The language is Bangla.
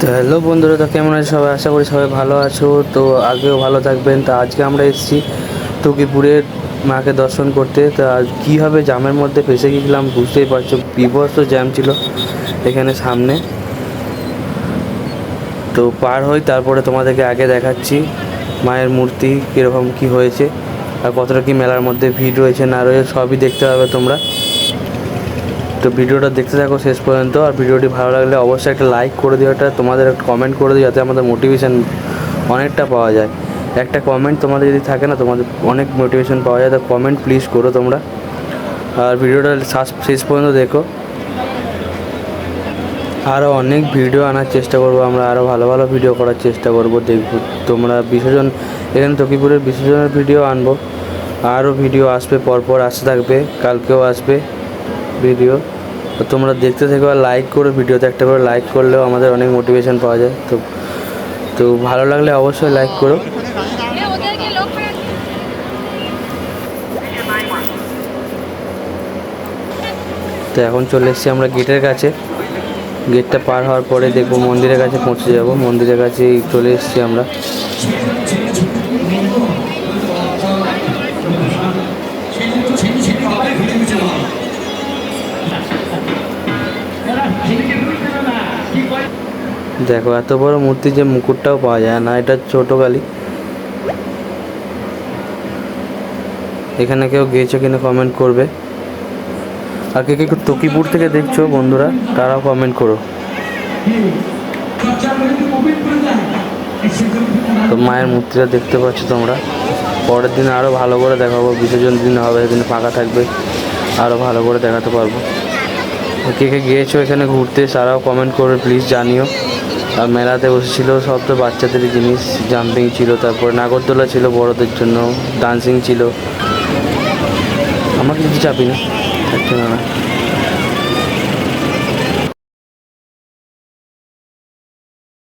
তো হ্যালো বন্ধুরা, তো কেমন আছে সবাই? আশা করি সবাই ভালো আছো। তো আগেও ভালো থাকবেন। তো আজকে আমরা এসেছি টুকিপুরের মাকে দর্শন করতে। তো কীভাবে জামের মধ্যে ফেসে গিয়েছিলাম বুঝতেই পারছ, বিভৎস জ্যাম ছিল এখানে সামনে। তো পার হই, তারপরে তোমাদেরকে আগে দেখাচ্ছি মায়ের মূর্তি কীরকম কি হয়েছে আর কতটা কি মেলার মধ্যে ভিড় রয়েছে, না রয়েছে, সবই দেখতে পাবে তোমরা। তো ভিডিওটা দেখতে থাকো শেষ পর্যন্ত। আর ভিডিওটি ভালো লাগলে অবশ্যই একটা লাইক করে দিও, একটা তোমাদের একটা কমেন্ট করে দিও, যাতে আমাদের মোটিভেশান অনেকটা পাওয়া যায়। একটা কমেন্ট তোমাদের যদি থাকে না, তোমাদের অনেক মোটিভেশন পাওয়া যায়, তো কমেন্ট প্লিজ করো তোমরা। আর ভিডিওটা শেষ পর্যন্ত দেখো। আরও অনেক ভিডিও আনার চেষ্টা করব আমরা আরও ভালো ভালো ভিডিও করার চেষ্টা করব। দেখব তোমরা বিসর্জন, এখানে তকিপুরের বিসর্জনের ভিডিও আনব। আরও ভিডিও আসবে, পরপর আসতে থাকবে, কালকেও আসবে ভিডিও তোমরা দেখতে থেকো আর লাইক করো, ভিডিওতে একটা করে লাইক করলেও আমাদের অনেক মোটিভেশন পাওয়া যায়। তো তো ভালো লাগলে অবশ্যই লাইক করো। তো এখন চলে এসেছি আমরা গেটের কাছে। গেটটা পার হওয়ার পরে দেখব মন্দিরের কাছে পৌঁছে যাব। মন্দিরের কাছে চলে এসেছি আমরা। দেখো, এত বড় মূর্তি যে মুকুটটাও পাওয়া যায় না, এটা ছোট কালী এখানে কেউ গিয়েছো কিনা কমেন্ট করবে। আর কে কে তকিপুর থেকে দেখছ বন্ধুরা, তারাও কমেন্ট করো। তো মায়ের মূর্তিটা দেখতে পাচ্ছ তোমরা। পরের দিন আরও ভালো করে দেখাবো, বিসর্জন দিন হবে সেদিন ফাঁকা থাকবে আরও ভালো করে দেখাতে পারব। কে কে গিয়েছো এখানে ঘুরতে, তারাও কমেন্ট করবে প্লিজ জানিও। আর মেলাতে বসেছিল সব তো বাচ্চাদের জিনিস জাম্পিং ছিল, তারপর নাগরদোলা ছিল বড়দের জন্য ডান্সিং ছিল। আমার কিছু চাপি না না